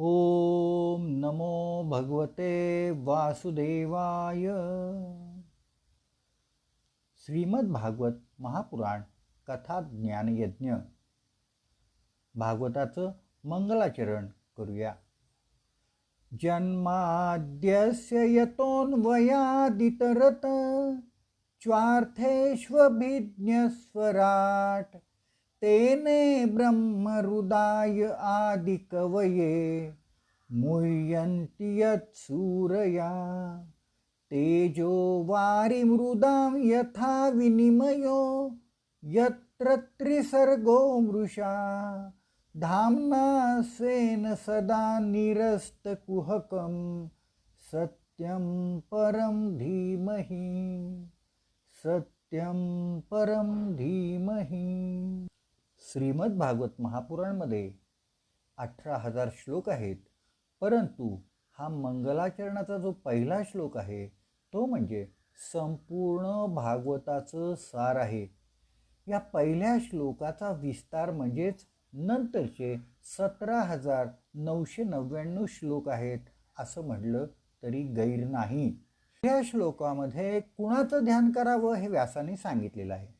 ॐ नमो भगवते वासुदेवाय। श्रीमद्भागवत महापुराण कथा ज्ञानयज्ञ भागवताचं मंगलाचरण करूया। जन्माद्यस्य यतोन्वयादितरत च्वार्थेष्वभिज्ञस्वराट् तेने ब्रह्मरुदाय आदिकवये मुह्यन्ति यत्सूरया तेजो वारिमृदां यथा विनिमयो यत्र त्रिसर्गो मृषा। धाम्ना स्वेन सदा निरस्तकुहकं सत्यं परं धीमहि। सत्यं परं धीमहि। श्रीमद भागवत महापुराणमध्ये अठरा हजार श्लोक आहेत. परंतु हा मंगलाचरणाचा जो पहिला श्लोक आहे तो म्हणजे संपूर्ण भागवताचं सार आहे. या पहिल्या श्लोकाचा विस्तार म्हणजेच नंतरचे सतरा हजार नऊशे नव्याण्णव श्लोक आहेत असं म्हटलं तरी गैर नाही. या श्लोकामध्ये कुणाचं ध्यान करावं हे व्यासाने सांगितलेलं आहे?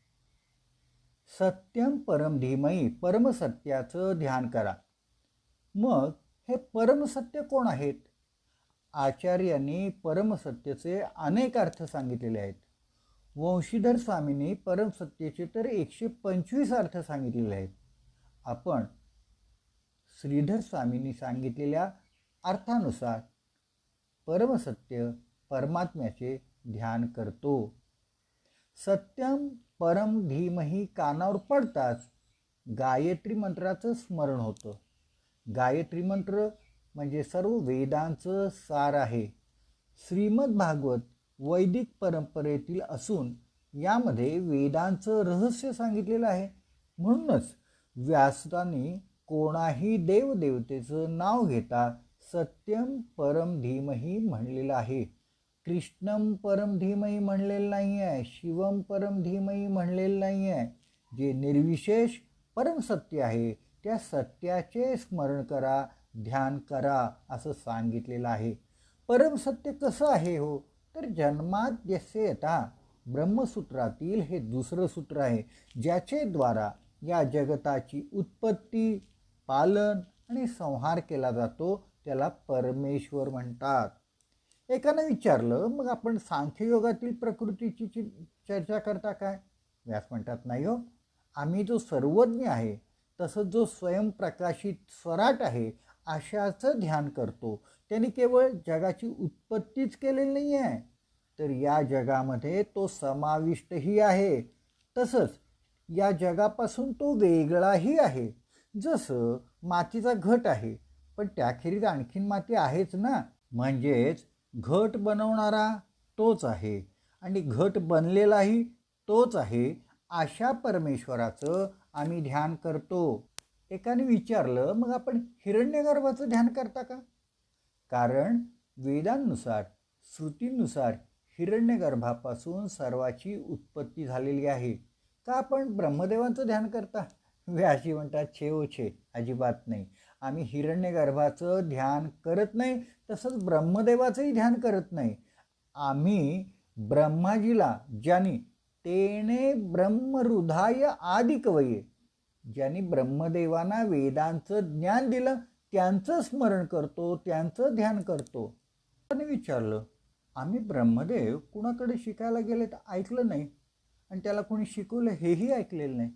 सत्यम परम धीमयी परमसत्याचं ध्यान करा. मग हे परमसत्य कोण आहेत? आचार्यांनी परमसत्याचे अनेक अर्थ सांगितलेले आहेत. वंशीधर स्वामींनी परमसत्याचे तर एकशे पंचवीस अर्थ सांगितलेले आहेत. आपण श्रीधर स्वामींनी सांगितलेल्या अर्थानुसार परमसत्य परमात्म्याचे ध्यान करतो. सत्यम परम धीमही कानावर पडताच गायत्री मंत्राचं स्मरण होतं. गायत्री मंत्र म्हणजे सर्व वेदांचं सार आहे. श्रीमद भागवत वैदिक परंपरेतील असून यामध्ये वेदांचं रहस्य सांगितलेलं आहे. म्हणूनच व्यासांनी कोणाही देवदेवतेचं नाव घेता सत्यम परम धीमही म्हणलेलं आहे. कृष्णम परम धीमही म्हणलेलं नाही आहे शिवम परम धीमही म्हणलेलं नाही आहे जे निर्विशेष परमसत्य आहे त्या सत्याचे स्मरण करा ध्यान करा असं सांगितलेलं आहे. परमसत्य कसं आहे हो? तर जन्मात येता ब्रह्मसूत्रातील हे दुसरं सूत्र आहे ज्याचे द्वारा या जगताची उत्पत्ती पालन आणि संहार केला जातो त्याला परमेश्वर म्हणतात. एकानं विचारलं मग आपण सांख्ययोगातील प्रकृतीची चर्चा करता काय? व्यास म्हणतात नाही हो. आम्ही जो सर्वज्ञ आहे तसं जो स्वयंप्रकाशित स्वराट आहे अशाचं ध्यान करतो. त्याने केवळ जगाची उत्पत्तीच केलेली नाही आहे. तर या जगामध्ये तो समाविष्टही आहे. तसंच या जगापासून तो वेगळाही आहे. जसं मातीचा घट आहे पण त्याखेरीज आणखीन माती आहेच ना. म्हणजेच घट बनवणारा तोच आहे आणि घट बनलेलाही तोच आहे अशा परमेश्वराचं आम्ही ध्यान करतो. एकाने विचारलं मग आपण हिरण्यगर्भाचं ध्यान करता का? कारण वेदांनुसार श्रुतींनुसार हिरण्यगर्भापासून सर्वाची उत्पत्ती झालेली आहे. का आपण ब्रह्मदेवांचं ध्यान करता? व्यासी म्हणतात छे ओ छे अजिबात नाही. आम्ही हिरण्यगर्भाचं ध्यान करत नाही तसंच ब्रह्मदेवाचंही ध्यान करत नाही. आम्ही ब्रह्माजीला ज्यानी तेने ब्रह्महृदाय आदी कवये ज्यांनी ब्रह्मदेवांना वेदांचं ज्ञान दिलं त्यांचं स्मरण करतो त्यांचं ध्यान करतो. त्याने विचारलं आम्ही ब्रह्मदेव कुणाकडे शिकायला गेले तर ऐकलं नाही. आणि त्याला कोणी शिकवलं हेही ऐकलेलं नाही.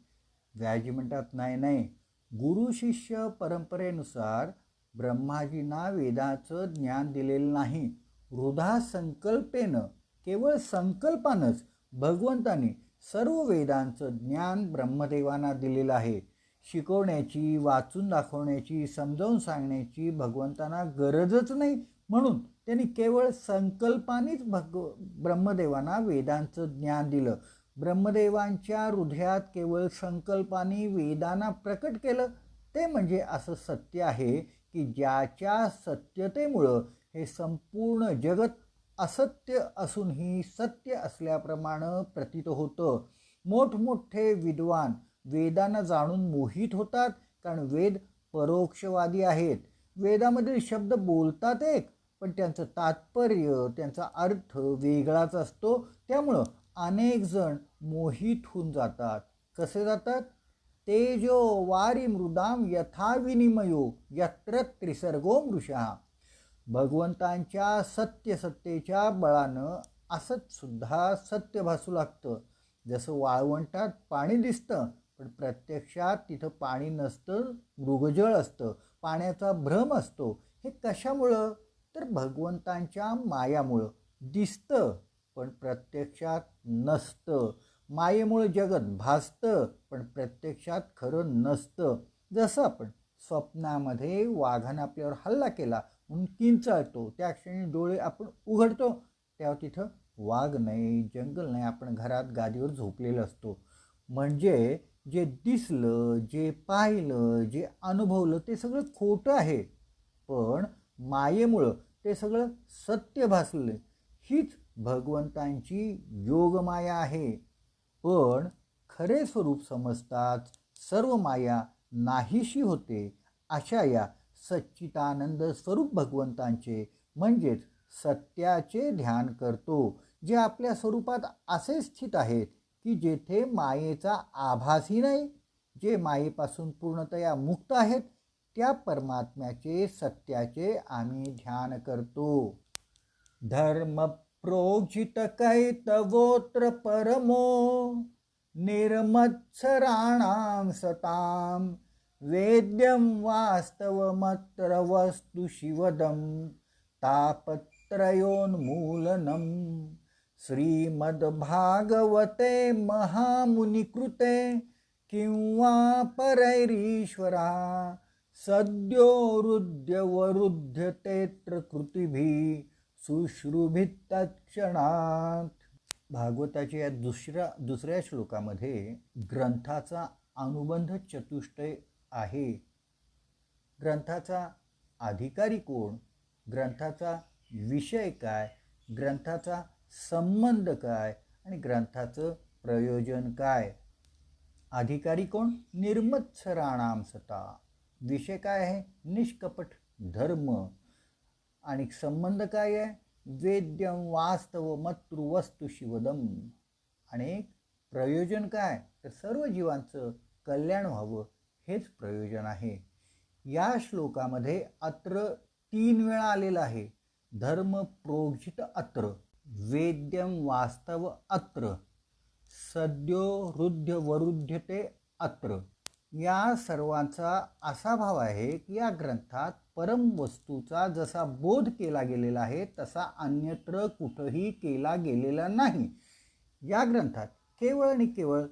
व्याजी म्हणतात नाही नाही गुरु शिष्य परंपरेनुसार ब्रह्माजींना वेदाचं ज्ञान दिलेलं नाही. हृदा संकल्पेनं केवळ संकल्पानंच भगवंताने सर्व वेदांचं ज्ञान ब्रह्मदेवांना दिलेलं आहे. शिकवण्याची वाचून दाखवण्याची समजावून सांगण्याची भगवंतांना गरजच नाही म्हणून त्यांनी केवळ संकल्पानेच भग ब्रह्मदेवांना वेदांचं ज्ञान दिलं. ब्रह्मदेवांच्या हृदयात केवळ संकल्पाने वेदांना प्रकट केलं ते म्हणजे असं सत्य आहे की ज्याच्या सत्यतेमुळं हे संपूर्ण जगत असत्य असूनही सत्य असल्याप्रमाणे प्रतीत होतं. मोठमोठे विद्वान वेदांना जाणून मोहित होतात कारण वेद परोक्षवादी आहेत. वेदामधील शब्द बोलतात एक पण त्यांचं तात्पर्य त्यांचा अर्थ वेगळाच असतो. त्यामुळं अनेक जण मोहित होऊन जातात. कसे जातात? तेजो वारी मृदाम यथा विनिमयो यत्र त्रिसर्गो मृषा भगवंतांच्या सत्यसत्तेच्या बळानं असंच सुद्धा सत्य भासू लागतं. जसं वाळवंटात पाणी दिसतं पण प्रत्यक्षात तिथं पाणी नसतं मृगजळ असतं पाण्याचा भ्रम असतो. हे कशामुळं? तर भगवंतांच्या मायामुळं. दिसतं. पण प्रत्यक्षात नसतं. मायेमुळं जगत भासतं पण प्रत्यक्षात खरं नसतं. जसं आपण स्वप्नामध्ये वाघानं आपल्यावर हल्ला केला म्हणून किंचाळतो त्या क्षणी डोळे आपण उघडतो तेव्हा तिथं वाघ नाही जंगल नाही आपण घरात गादीवर झोपलेलं असतो. म्हणजे जे दिसलं जे पाहिलं जे अनुभवलं ते सगळं खोटं आहे. पण मायेमुळं ते सगळं सत्य भासलं हीच भगवंतांची योगमाया आहे. पण खरे स्वरूप समजताच सर्व माया नाहीशी होते अशा या सच्चितानंद स्वरूप भगवंतांचे म्हणजेच सत्याचे ध्यान करतो जे आपल्या स्वरूपात असे स्थित आहेत की जेथे मायेचा आभासही नाही जे मायेपासून पूर्णतया मुक्त आहेत त्या परमात्म्याचे सत्याचे आम्ही ध्यान करतो. धर्म प्रोजित कैतवोत्र परमो निर्मत्सराणां सतां वेद्यं वास्तवमत्र वस्तु शिवदं तापत्रयोन्मूलनं श्रीमद्भागवते महामुनिकृते किंवा परैरीश्वरा सद्योरुद्यवरुध्यतेऽत्र कृतिभिः सुश्रुभित्तक्षणात भागवताच्या या दुसऱ्या दुसऱ्या श्लोकामध्ये ग्रंथाचा अनुबंध चतुष्टय आहे. ग्रंथाचा अधिकारी कोण? ग्रंथाचा विषय काय? ग्रंथाचा संबंध काय? आणि ग्रंथाचं प्रयोजन काय? अधिकारी कोण? निर्मत्सराणाम सता. विषय काय आहे? निष्कपट धर्म. आणि संबंध काय आहे? वेद्यम वास्तव मतृवस्तु शिवदम. आणि प्रयोजन काय? तर सर्व जीवांचं कल्याण व्हावं हेच प्रयोजन आहे. या श्लोकामध्ये अत्र तीन वेळा आलेलं आहे. धर्म प्रोजित अत्र वेद्यम वास्तव अत्र सद्यो हृद्य वरुध्यते अत्र. या सर्वांचा असा भाव आहे की या ग्रंथात परम वस्तूचा जसा बोध केला गेलेला आहे तसा अन्यत्र कुठंही केला गेलेला नाही. या ग्रंथात केवळ आणि केवळ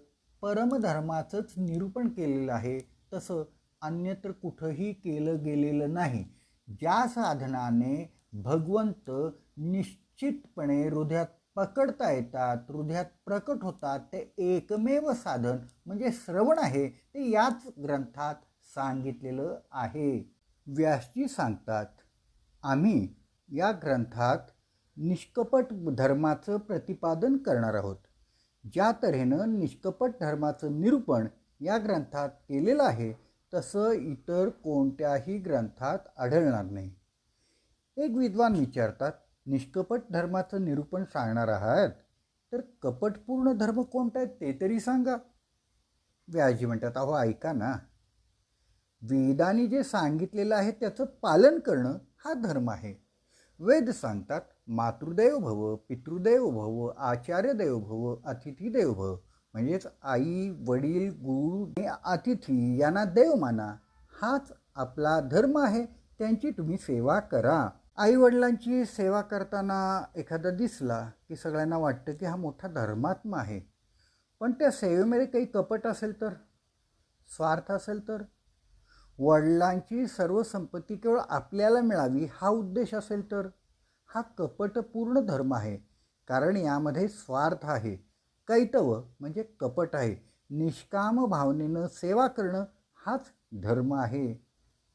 परमधर्माचंच निरूपण केलेलं आहे तसं अन्यत्र कुठंही केलं गेलेलं नाही. ज्या साधनाने भगवंत निश्चितपणे हृदयात पकडता येतात हृदयात प्रकट होतात ते एकमेव साधन म्हणजे श्रवण आहे ते याच ग्रंथात सांगितलेलं आहे. व्यासजी सांगतात आम्ही या ग्रंथात निष्कपट धर्माचं प्रतिपादन करणार आहोत. ज्या तऱ्हेनं निष्कपट धर्माचं निरूपण या ग्रंथात केलेलं आहे तसं इतर कोणत्याही ग्रंथात आढळणार नाही. एक विद्वान विचारतात निष्कपट धर्माचं निरूपण सांगणार आहात? तर कपटपूर्ण धर्म कोणता आहे ते तरी सांगा. व्याजी म्हणतात अहो ऐका ना. वेदाने जे सांगितलेलं आहे त्याचं पालन करणं हा धर्म आहे. वेद सांगतात मातृदेव भव पितृदेव भव आचार्यदैव भव अतिथी देव भव. म्हणजेच आई वडील गुरु अतिथी यांना देव माना. हाच आपला धर्म आहे. त्यांची तुम्ही सेवा करा. आई वडिलांची सेवा करताना एखादा दिसला की सगळ्यांना वाटतं की हा मोठा धर्मात्मा आहे. पण त्या सेवेमध्ये काही कपट असेल तर? स्वार्थ असेल तर? वडिलांची सर्व संपत्ती केवळ आपल्याला मिळावी हा उद्देश असेल तर? हा कपटपूर्ण धर्म आहे. कारण यामध्ये स्वार्थ आहे. कैतव म्हणजे कपट आहे. निष्काम भावनेनं सेवा करणं हाच धर्म आहे.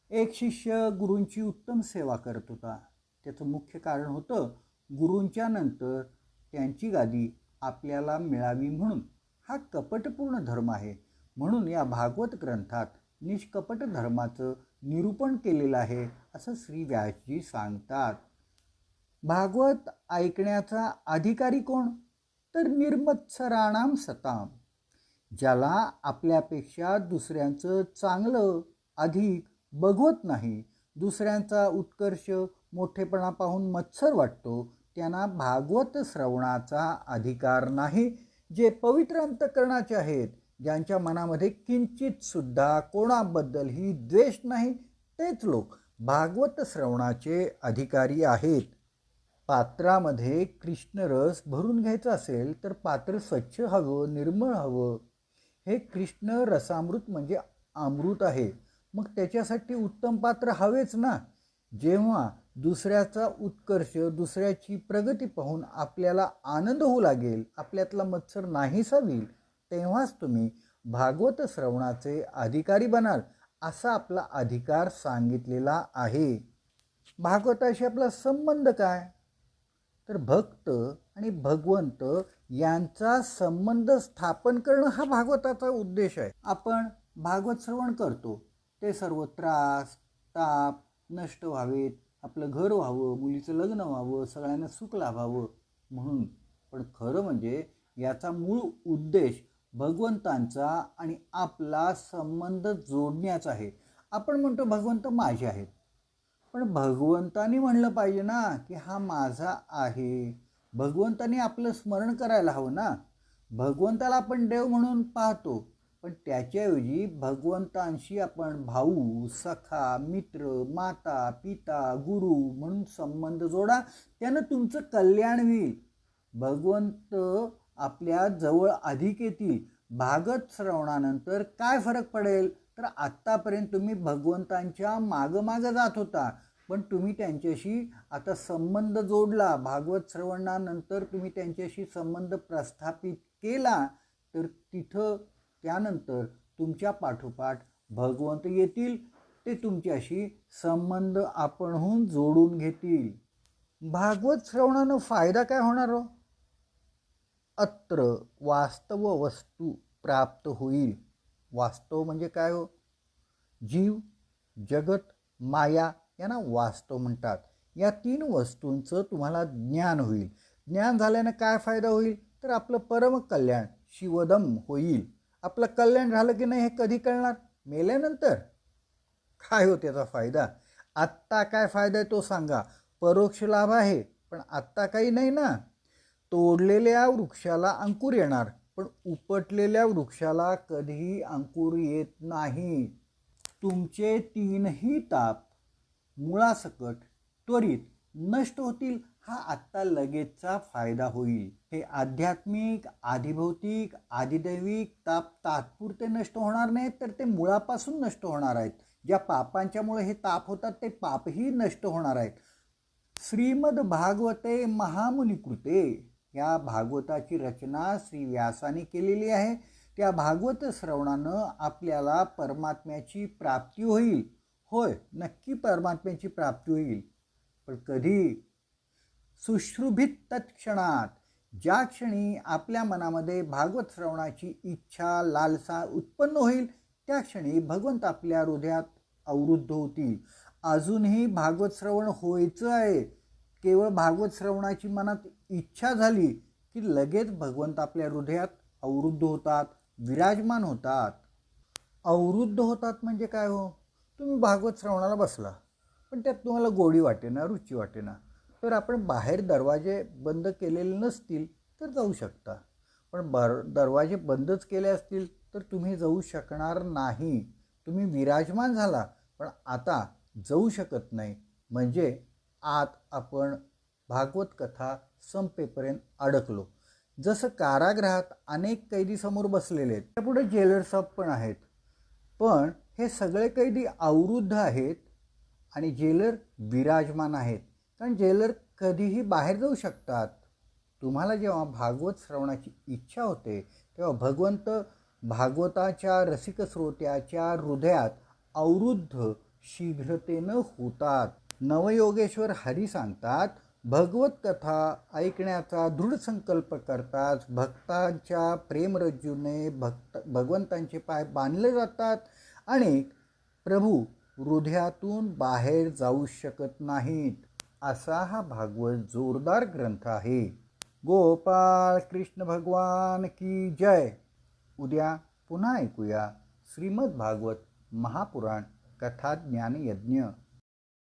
एक शिष्य गुरूंची उत्तम सेवा करत होता. त्याचं मुख्य कारण होतं गुरूंच्या नंतर त्यांची गादी आपल्याला मिळावी म्हणून हा कपटपूर्ण धर्म आहे. म्हणून या भागवत ग्रंथात निष्कपट धर्माचं निरूपण केलेलं आहे असं श्री व्यासजी सांगतात. भागवत ऐकण्याचा अधिकारी कोण? तर निर्मत्सराणाम सताम ज्याला आपल्यापेक्षा दुसऱ्यांचं चांगलं अधिक बघवत नाही. दुसऱ्यांचा उत्कर्ष मोठेपणा पाहून मत्सर वाटतो. त्यांना भागवत श्रवणाचा अधिकार नाही. जे पवित्र अंतकरणाचे आहेत ज्यांच्या मनामध्ये किंचितसुद्धा कोणाबद्दलही द्वेष नाही तेच लोक भागवत श्रवणाचे अधिकारी आहेत. पात्रामध्ये कृष्णरस भरून घ्यायचा असेल तर पात्र स्वच्छ हवं निर्मळ हवं. हे कृष्ण रसामृत म्हणजे अमृत आहे. मग त्याच्यासाठी उत्तम पात्र हवेच ना? जेव्हा दुसऱ्याचा उत्कर्ष दुसऱ्याची प्रगती पाहून आपल्याला आनंद होऊ लागेल आपल्यातला मत्सर नाहीसा होईल तेव्हाच तुम्ही भागवत श्रवणाचे अधिकारी बनाल असा आपला अधिकार सांगितलेला आहे. भागवताशी आपला संबंध काय? तर भक्त आणि भगवंत यांचा संबंध स्थापन करणं हा भागवताचा उद्देश आहे. आपण भागवत श्रवण करतो. ते सर्व त्रास ताप नष्ट व्हावेत. आपलं घर व्हावं मुलीचं लग्न व्हावं सगळ्यांना सुख लाभावं म्हणून. पण खरं म्हणजे याचा मूळ उद्देश भगवंतांचा आणि आपला संबंध जोडण्याचा आहे. आपण म्हणतो भगवंत माझे आहेत. पण भगवंतानी म्हणलं पाहिजे ना की हा माझा आहे. भगवंतानी आपलं स्मरण करायला हवं ना. भगवंताला आपण देव म्हणून पाहतो. पण त्याच्याऐवजी भगवंतांशी आपण भाऊ सखा मित्र माता पिता गुरु म्हणून संबंध जोडा त्यानं तुमचं कल्याण होईल. भगवंत आपल्या जवळ अधिक येतील. भागत श्रवणानंतर काय फरक पडेल? तर आत्तापर्यंत तुम्ही भगवंतांच्या मागं मागं जात होता. पण तुम्ही त्यांच्याशी आता संबंध जोडला. भागवत श्रवणानंतर तुम्ही त्यांच्याशी संबंध प्रस्थापित केला तर तिथं त्यानंतर तुमच्या पाठोपाठ भगवंत येतील ते तुमच्याशी संबंध आपणहून जोडून घेतील. भागवत श्रवणानं फायदा काय होणार हो? अत्र वास्तव वस्तू प्राप्त होईल. वास्तव म्हणजे काय हो? जीव जगत माया यांना वास्तव म्हणतात. या तीन वस्तूंचं तुम्हाला ज्ञान होईल. ज्ञान झाल्यानं काय फायदा होईल? तर आपलं परम कल्याण शिवदम होईल. आपलं कल्याण झालं की नाही हे कधी कळणार? मेल्यानंतर. काय हो त्याचा फायदा? आत्ता काय फायदा आहे तो सांगा. परोक्ष लाभ आहे पण आत्ता काही नाही ना. तोडलेल्या वृक्षाला अंकुर येणार पण उपटलेल्या वृक्षाला कधीही अंकुर येत नाही. तुमचे तीनही ताप मुळासकट त्वरित नष्ट होतील हा आत्ता लगेचचा फायदा होईल. हे आध्यात्मिक आधिभौतिक आदिदैविक ताप तात्पुरते नष्ट होणार नाहीत तर ते मुळापासून नष्ट होणार आहेत. ज्या पापांच्यामुळे हे ताप होतात ते पापही नष्ट होणार आहेत. श्रीमद भागवते महामुनिकृते या भागवताची रचना श्री व्यासाने केलेली आहे. त्या भागवत श्रवणानं आपल्याला परमात्म्याची प्राप्ती होईल. होय नक्की परमात्म्याची प्राप्ती होईल. पण कधी सुश्रुभित तत्क्षणात ज्या क्षणी आपल्या मनामध्ये भागवत श्रवणाची इच्छा लालसा उत्पन्न होईल त्या क्षणी भगवंत आपल्या हृदयात अवरुद्ध होतील. अजूनही भागवत श्रवण व्हायचं आहे. केवळ भागवत श्रवणाची मनात इच्छा झाली की लगेच भगवंत आपल्या हृदयात अवरुद्ध होतात विराजमान होतात. अवरुद्ध होतात म्हणजे काय हो? तुम्ही भागवत श्रवणाला बसला पण त्यात तुम्हाला गोडी वाटेना रुची वाटेना. तर आपण बाहेर दरवाजे बंद केलेले नसतील तर जाऊ शकता. पण बर दरवाजे बंदच केले असतील तर तुम्ही जाऊ शकणार नाही. तुम्ही विराजमान झाला पण आता जाऊ शकत नाही. म्हणजे आत आपण भागवत कथा संपेपर्यंत अडकलो. जसं कारागृहात अनेक कैदी समोर बसलेले आहेत त्यापुढे जेलर साहेब पण आहेत. पण हे सगळे कैदी अवरुद्ध आहेत आणि जेलर विराजमान आहेत. कारण जेलर कधीही बाहेर जाऊ शकतात. तुम्हाला जेव्हा भागवत श्रवणाची इच्छा होते तेव्हा भगवंत भागवताच्या रसिक श्रोत्याच्या हृदयात अवरुद्ध शीघ्रतेनं होतात. नवयोगेश्वर हरी सांगतात भगवत कथा ऐकण्याचा दृढ संकल्प करताच भक्तांच्या प्रेमरज्जूने भक्त भगवंतांचे पाय बांधले जातात आणि प्रभू हृदयातून बाहेर जाऊ शकत नाहीत. असा हा भागवत जोरदार ग्रंथ आहे. गोपाळ कृष्ण भगवान की जय. उद्या पुन्हा ऐकूया श्रीमद भागवत महापुराण कथा ज्ञानयज्ञ